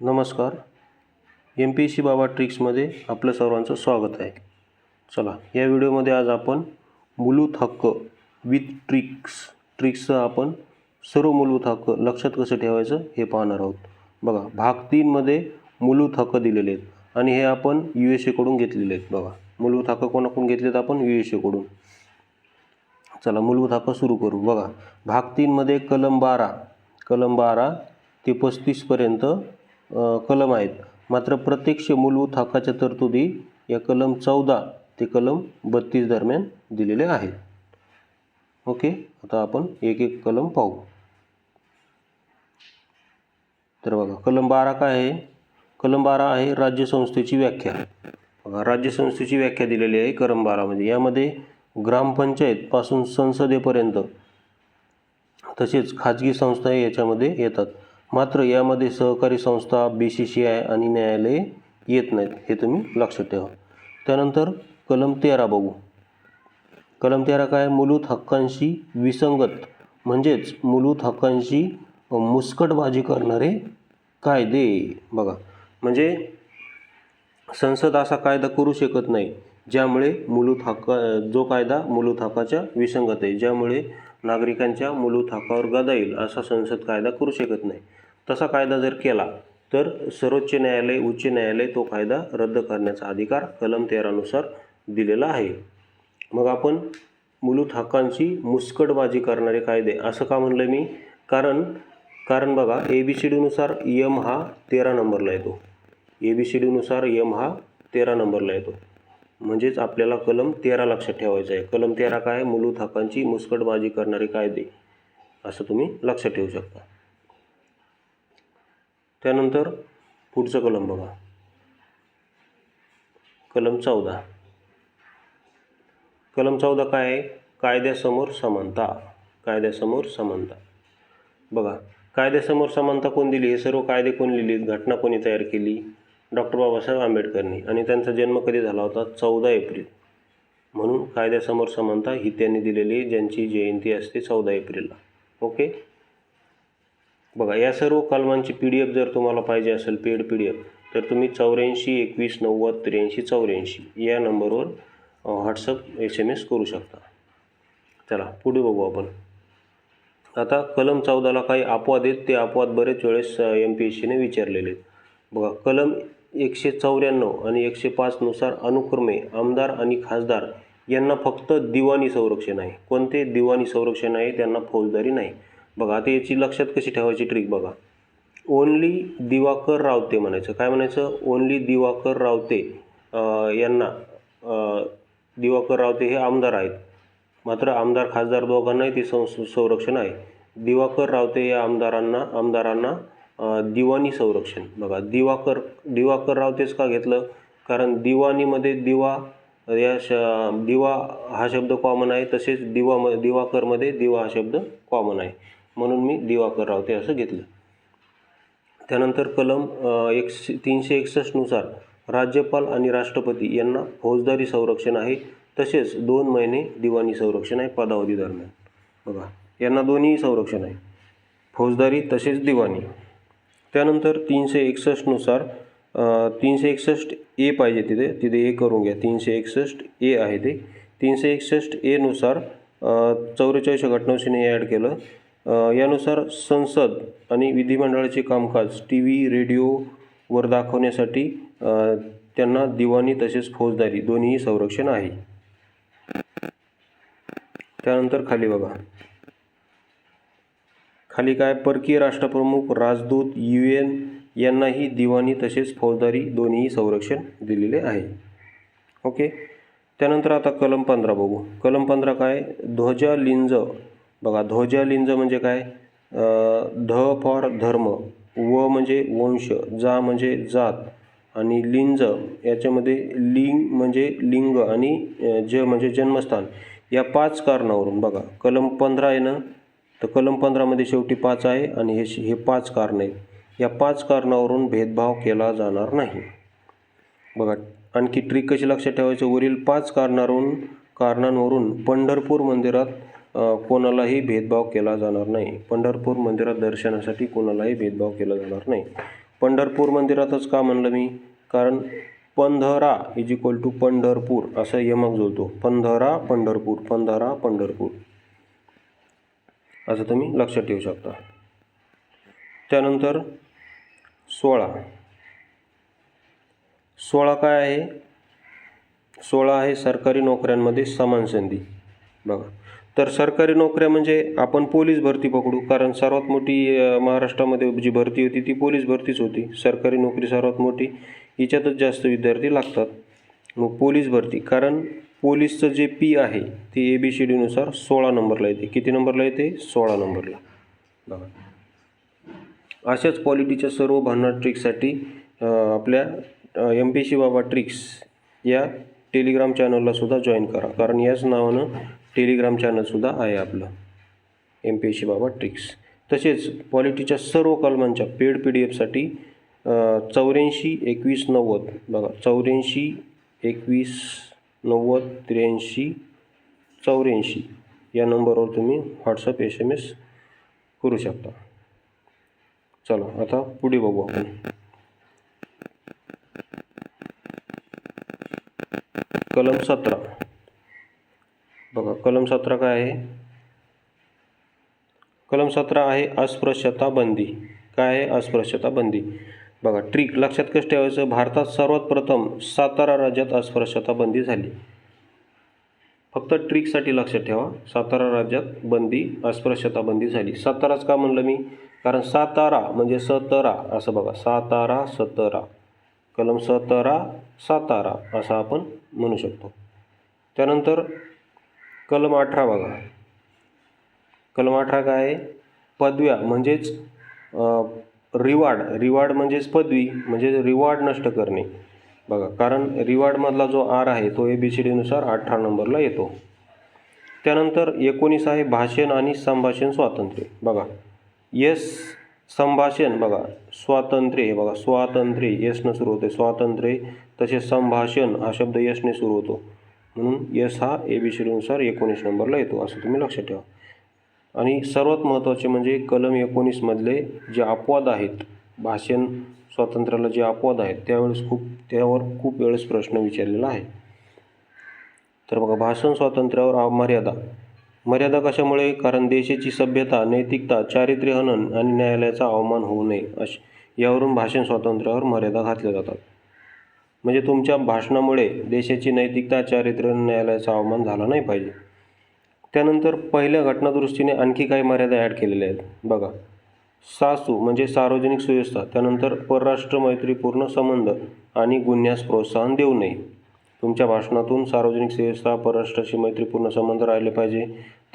नमस्कार. M P C बाबा ट्रिक्समध्ये आपलं सर्वांचं स्वागत आहे. चला या व्हिडिओमध्ये आज आपण मूलभूत हक्क विथ ट्रिक्स ट्रिक्सचं आपण सर्व मूलभूत हक्क लक्षात कसं ठेवायचं हे पाहणार आहोत. बघा भाग तीनमध्ये मूलभूत हक्क दिलेले आहेत आणि हे आपण यू एस एकडून घेतलेले आहेत. बघा मूलभूत हक्क कोणाकडून घेतलेत आपण? यू एस एकडून चला मूलभूत हक्क सुरू करू. बघा भाग तीनमध्ये कलम बारा कलम बारा ते पस्तीसपर्यंत कलम आहेत. मात्र प्रत्यक्ष मूलभूत हक्काच्या तरतुदी या कलम चौदा ते कलम बत्तीस दरम्यान दिलेले आहेत. ओके आता आपण एक एक कलम पाहू. तर बघा कलम बारा काय आहे? कलम बारा आहे राज्यसंस्थेची व्याख्या. बघा राज्यसंस्थेची व्याख्या दिलेली आहे कलम बारामध्ये यामध्ये ग्रामपंचायतपासून संसदेपर्यंत तसेच खाजगी संस्था याच्यामध्ये येतात. मात्र यामध्ये सहकारी संस्था बी सी सी आय आणि न्यायालये येत नाहीत हे तुम्ही लक्षात ठेवा. त्यानंतर कलम तेरा बघू. कलम तेरा काय? मूलभूत हक्कांशी विसंगत म्हणजेच मूलभूत हक्कांशी मुस्कटबाजी करणारे कायदे बघा. म्हणजे संसद असा कायदा करू शकत नाही ज्यामुळे मूलभूत हक्क जो कायदा मूलभूत हक्काच्या विसंगत आहे ज्यामुळे नागरिकांच्या मूलभूत हक्कावर गदा येईल असा संसद कायदा करू शकत नाही. तसा कायदा जर केला तर सर्वोच्च न्यायालय उच्च न्यायालय तो कायदा रद्द करण्याचा अधिकार कलम तेरानुसार दिलेला आहे. मग आपण मुलूत हक्कांची मुस्कटबाजी करणारे कायदे असं का म्हणलं मी? कारण कारण बघा ए बी सी डीनुसार यम हा तेरा नंबरला येतो. ए बी सी डीनुसार यम हा तेरा नंबरला येतो. म्हणजेच आपल्याला कलम तेरा लक्षात ठेवायचं आहे. कलम तेरा काय? आहे? हक्कांची मुस्कटबाजी करणारे कायदे. असं तुम्ही लक्षात ठेवू शकता. त्यानंतर पुढचं कलम बघा. कलम चौदा. कलम चौदा काय आहे? कायद्यासमोर समानता. कायद्यासमोर समानता. बघा कायद्यासमोर समानता कोण दिली? हे सर्व कायदे कोण लिहिली घटना कोणी तयार केली? डॉक्टर बाबासाहेब आंबेडकरनी. आणि त्यांचा जन्म कधी झाला होता? चौदा एप्रिल. म्हणून कायद्यासमोर समानता ही त्यांनी दिलेली आहे, ज्यांची जयंती असते चौदा एप्रिलला. ओके? बघा या सर्व कलमांची पी डी एफ जर तुम्हाला पाहिजे असेल पेड पी डी एफ तर तुम्ही चौऱ्याऐंशी एकवीस नव्वद त्र्याऐंशी चौऱ्याऐंशी या नंबरवर व्हॉट्सअप एस एम एस करू शकता. चला पुढे बघू आपण. आता कलम चौदाला काही अपवाद आहेत ते अपवाद बरेच वेळेस एम पी एस सीने विचारलेले आहेत. बघा कलम एकशे चौऱ्याण्णव आणि एकशे पाचनुसार अनुक्रमे आमदार आणि खासदार यांना फक्त दिवाणी संरक्षण आहे. कोणते? दिवाणी संरक्षण आहे त्यांना फौजदारी नाही. बघा आता याची लक्षात कशी ठेवायची ट्रिक बघा. ओनली दिवाकर रावते म्हणायचं. काय म्हणायचं? ओनली दिवाकर रावते यांना दिवाकर रावते हे आमदार आहेत. मात्र आमदार खासदार दोघांनाही ते सं संरक्षण आहे. दिवाकर रावते या आमदारांना आमदारांना दिवाणी संरक्षण. बघा दिवाकर दिवाकर रावतेच का घेतलं? कारण दिवाणीमध्ये दिवा या श दिवा हा शब्द कॉमन आहे. तसेच दिवा म दिवाकरमध्ये दिवा हा शब्द कॉमन आहे. म्हणून मी दिवाकर रावते असं घेतलं. त्यानंतर कलम एकशे तीनशे एकसष्टनुसार राज्यपाल आणि राष्ट्रपती यांना फौजदारी संरक्षण आहे. तसेच दोन महिने दिवाणी संरक्षण आहे पदावधी दरम्यान. बघा यांना दोन्ही संरक्षण आहे. फौजदारी तसेच दिवाणी. त्यानंतर तीनशे एकसष्टनुसार तीनशे एकसष्ट ए पाहिजे तिथे. तिथे ए करून घ्या. तीनशे एकसष्ट ए आहे ते. तीनशे एकसष्ट एनुसार चौवेचाळीस घटनावशीने ॲड केलं. यानुसार संसद आणि विधिमंडळाचे कामकाज टी व्ही रेडिओवर दाखवण्यासाठी त्यांना दिवाणी तसेच फौजदारी दोन्हीही संरक्षण आहे. त्यानंतर खाली बघा. खाली काय? परकीय राष्ट्रप्रमुख राजदूत यू एन यांनाही दिवाणी तसेच फौजदारी दोन्हीही संरक्षण दिलेले आहे. ओके? त्यानंतर आता कलम पंधरा बघू. कलम पंधरा काय? ध्वजा लिंज बघा ध्वजा लिंज म्हणजे काय? ध फॉर धर्म व म्हणजे वंश जा म्हणजे जात आणि लिंज याच्यामध्ये लिंग म्हणजे लिंग आणि ज म्हणजे जन्मस्थान. या पाच कारणावरून बघा कलम पंधरा आहे ना? तर कलम पंधरामध्ये शेवटी पाच आहे आणि हे हे पाच कारण आहेत. या पाच कारणावरून भेदभाव केला जाणार नाही. बघा आणखी ट्रिक कशी लक्षात ठेवायचं? वरील पाच कारणावरून कारणांवरून पंढरपूर मंदिरात कोणालाही भेदभाव केला जाणार नाही. पंढरपूर मंदिरात दर्शनासाठी कोणालाही भेदभाव केला जाणार नाही. पंढरपूर मंदिरातच का म्हणलं मी? कारण पंधरा इज इक्वल टू पंढरपूर असं यमक जुळतो पंधरा पंढरपूर पंधरा पंढरपूर. असं तुम्ही लक्षात ठेवू शकता. त्यानंतर सोळा. सोळा काय आहे? सोळा आहे सरकारी नोकऱ्यांमध्ये समान संधी. बघा. तर सरकारी नोकऱ्या म्हणजे आपण पोलीस भरती पकडू कारण सर्वात मोठी महाराष्ट्रामध्ये जी भरती होती ती पोलीस भरतीच होती. सरकारी नोकरी सर्वात मोठी हिच्यातच जास्त विद्यार्थी लागतात. मग पोलीस भरती कारण पोलीसचं जे पी आहे ते ए बी सी डीनुसार सोळा नंबरला येते. किती नंबरला येते? सोळा नंबरला. बघा अशाच क्वालिटीच्या सर्व भन्नाट ट्रिक्ससाठी आपल्या M P C Baba tricks या टेलिग्राम चॅनलला सुद्धा जॉईन करा. कारण याच नावानं टेलिग्राम चॅनलसुद्धा आहे आपलं. M P C Baba tricks तसेच क्वालिटीच्या सर्व कलमांच्या पेड पी डी एफसाठी चौऱ्याऐंशी एकवीस नव्वद. बघा चौऱ्याऐंशी एकवीस नव्वद त्र्याऐंशी चौऱ्याऐंशी. या नंबरवर तुम्ही व्हॉट्सअप एस एम एस करू शकता. चला आता पुढे बघू आपण. कलम सतरा. बघा कलम सतरा काय आहे? कलम सतरा आहे अस्पृश्यता बंदी काय आहे? अस्पृश्यता बंदी बघा ट्रिक. लक्षात कसं ठेवायचं. भारतात सर्वात प्रथम सातारा राज्यात अस्पृश्यता बंदी झाली. फक्त ट्रिकसाठी लक्षात ठेवा. सातारा राज्यात बंदी अस्पृश्यता बंदी झाली. साताराच का म्हणलं मी? कारण सातारा म्हणजे सतरा. असं बघा. सातारा सतरा. कलम सतरा सातारा. असं आपण म्हणू शकतो. त्यानंतर कलम अठरा बघा. कलम अठरा काय? आहे पदव्या म्हणजेच रिवार्ड रिवार्ड म्हणजेच पदवी म्हणजे रिवार्ड नष्ट करणे. बघा कारण रिवार्डमधला जो आर आहे तो ए बी सी डीनुसार अठरा नंबरला येतो. त्यानंतर एकोणीस आहे भाषण आणि संभाषण स्वातंत्र्य. बघा यस संभाषण बघा स्वातंत्र्य हे बघा स्वातंत्र्य यसनं सुरू होते स्वातंत्र्य तसेच संभाषण हा शब्द यशने सुरू होतो. म्हणून यस हा ए बी सी एकोणीस नंबरला येतो असं तुम्ही लक्षात ठेवा. आणि सर्वात महत्त्वाचे म्हणजे कलम एकोणीसमधले जे अपवाद आहेत भाषण स्वातंत्र्याला जे अपवाद आहेत त्यावेळेस खूप त्यावर खूप वेळेस प्रश्न विचारलेला आहे. तर बघा भाषण स्वातंत्र्यावर मर्यादा. मर्यादा कशामुळे? कारण देशाची सभ्यता नैतिकता चारित्र्य हनन आणि न्यायालयाचा अवमान होऊ नये अश यावरून भाषण स्वातंत्र्यावर मर्यादा घातल्या जातात. म्हणजे तुमच्या भाषणामुळे देशाची नैतिकता चारित्र्य न्यायालयाचा अवमान झाला नाही पाहिजे. त्यानंतर पहिल्या घटनादुरुस्तीने आणखी काही मर्यादा ॲड केलेल्या आहेत. बघा सासू म्हणजे सार्वजनिक सुव्यवस्था त्यानंतर परराष्ट्र मैत्रीपूर्ण संबंध आणि गुन्ह्यास प्रोत्साहन देऊ नये. तुमच्या भाषणातून सार्वजनिक सुव्यवस्था परराष्ट्राशी मैत्रीपूर्ण संबंध राहिले पाहिजे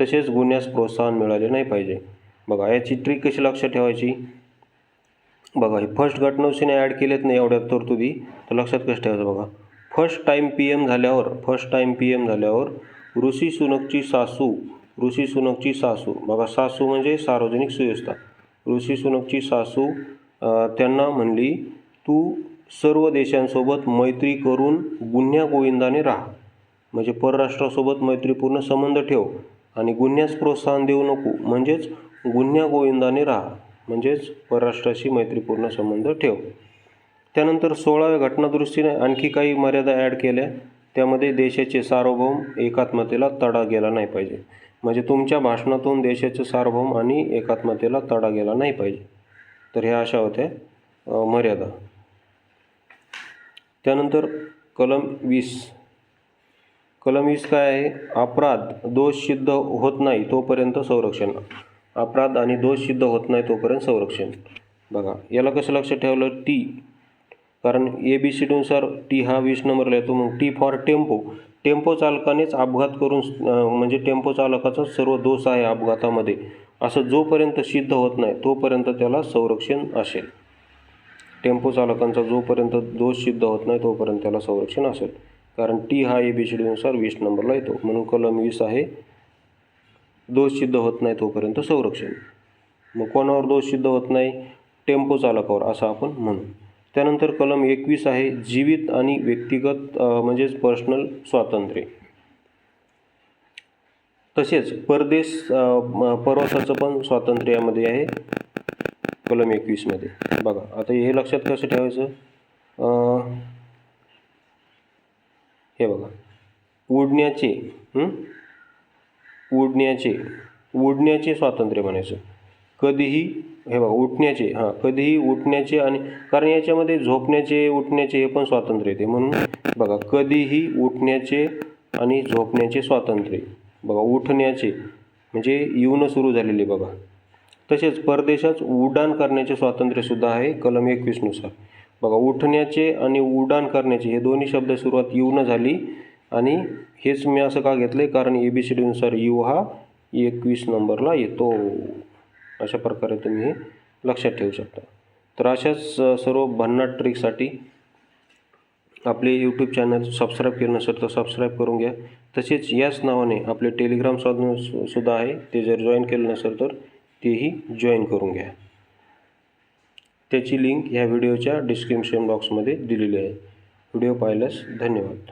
तसेच गुन्ह्यास प्रोत्साहन मिळाले नाही पाहिजे. बघा याची ट्रिक कशी लक्षात ठेवायची? बघा हे फर्स्ट घटनादुरुस्तीने ॲड केलेत नाही एवढ्या तरतुदी? तर लक्षात कसं ठेवायचं बघा. फर्स्ट टाईम पी एम झाल्यावर फर्स्ट टाईम पी एम झाल्यावर ऋषी सुनकची सासू ऋषी सुनकची सासू बघा सासू म्हणजे सार्वजनिक सुव्यवस्था ऋषी सुनकची सासू त्यांना म्हणली तू सर्व देशांसोबत मैत्री करून गुन्ह्या गोविंदाने राहा. म्हणजे परराष्ट्रासोबत मैत्रीपूर्ण संबंध ठेव आणि गुन्ह्यास प्रोत्साहन देऊ नको. म्हणजेच गुन्ह्या गोविंदाने राहा. म्हणजेच परराष्ट्राशी मैत्रीपूर्ण संबंध ठेव. त्यानंतर सोळाव्या घटनादुरुस्तीने आणखी काही मर्यादा ॲड केल्या. त्यामध्ये देशाचे सार्वभौम एकात्मतेला तडा गेला नाही पाहिजे. म्हणजे तुमच्या भाषणातून देशाचे सार्वभौम आणि एकात्मतेला तडा गेला नाही पाहिजे. तर ह्या अशा होत्या मर्यादा. त्यानंतर कलम वीस. कलम वीस काय आहे? अपराध दोष सिद्ध होत नाही तोपर्यंत संरक्षण. अपराध आणि दोष सिद्ध होत नाही तोपर्यंत संरक्षण. बघा याला कसं लक्षात ठेवलं? टी. कारण ए बी सी डीनुसार टी हा वीस नंबरला येतो. मग टी फॉर टेम्पो टेम्पो चालकानेच अपघात करून म्हणजे टेम्पो चालकाचा सर्व दोष आहे अपघातामध्ये. असं जोपर्यंत सिद्ध होत नाही तोपर्यंत त्याला संरक्षण असेल. टेम्पो चालकांचा जोपर्यंत दोष सिद्ध होत नाही तोपर्यंत त्याला संरक्षण असेल. कारण टी हा ए बी सी डीनुसार वीस नंबरला येतो. म्हणून कलम वीस आहे. दोष सिद्ध होत नाही तोपर्यंत संरक्षण. मग कोणावर दोष सिद्ध होत नाही? टेम्पो चालकावर असं आपण म्हणू. त्यानंतर कलम एकवीस आहे जीवित आणि व्यक्तिगत म्हणजेच पर्सनल स्वातंत्र्य. तसेच परदेश प्रवासाचं पण स्वातंत्र्य यामध्ये आहे कलम एकवीसमध्ये बघा आता हे लक्षात कसं ठेवायचं? हे बघा. उडण्याचे उडण्याचे उडण्याचे स्वातंत्र्य म्हणायचं. कधीही हे बघा उठण्याचे हां कधीही उठण्याचे आणि कारण याच्यामध्ये झोपण्याचे उठण्याचे हे पण स्वातंत्र्य येते. म्हणून बघा कधीही उठण्याचे आणि झोपण्याचे स्वातंत्र्य. बघा उठण्याचे म्हणजे येऊन सुरू झालेले बघा. तसेच परदेशात उड्डाण करण्याचे स्वातंत्र्यसुद्धा आहे कलम एकवीसनुसार बघा उठण्याचे आणि उड्डाण करण्याचे हे दोन्ही शब्द सुरुवात येऊन झाली आणि हेच मी असं का घेतलं आहे कारण ए बी सी डीनुसार यू हा एकवीस नंबरला येतो. अशा प्रकारे तुम्ही हे लक्षात ठेवू शकता. तर अशाच सर्व भन्नाट ट्रिकसाठी आपले यूट्यूब चॅनल सबस्क्राईब केलं नसेल तर सबस्क्राईब करून घ्या. तसेच याच नावाने आपले टेलिग्राम साधन सुद्धा आहे. ते जर जॉईन केलं नसेल तर तेही जॉईन करून घ्या. त्याची लिंक ह्या व्हिडिओच्या डिस्क्रिप्शन बॉक्समध्ये दिलेली आहे. व्हिडिओ पाहिल्यास धन्यवाद.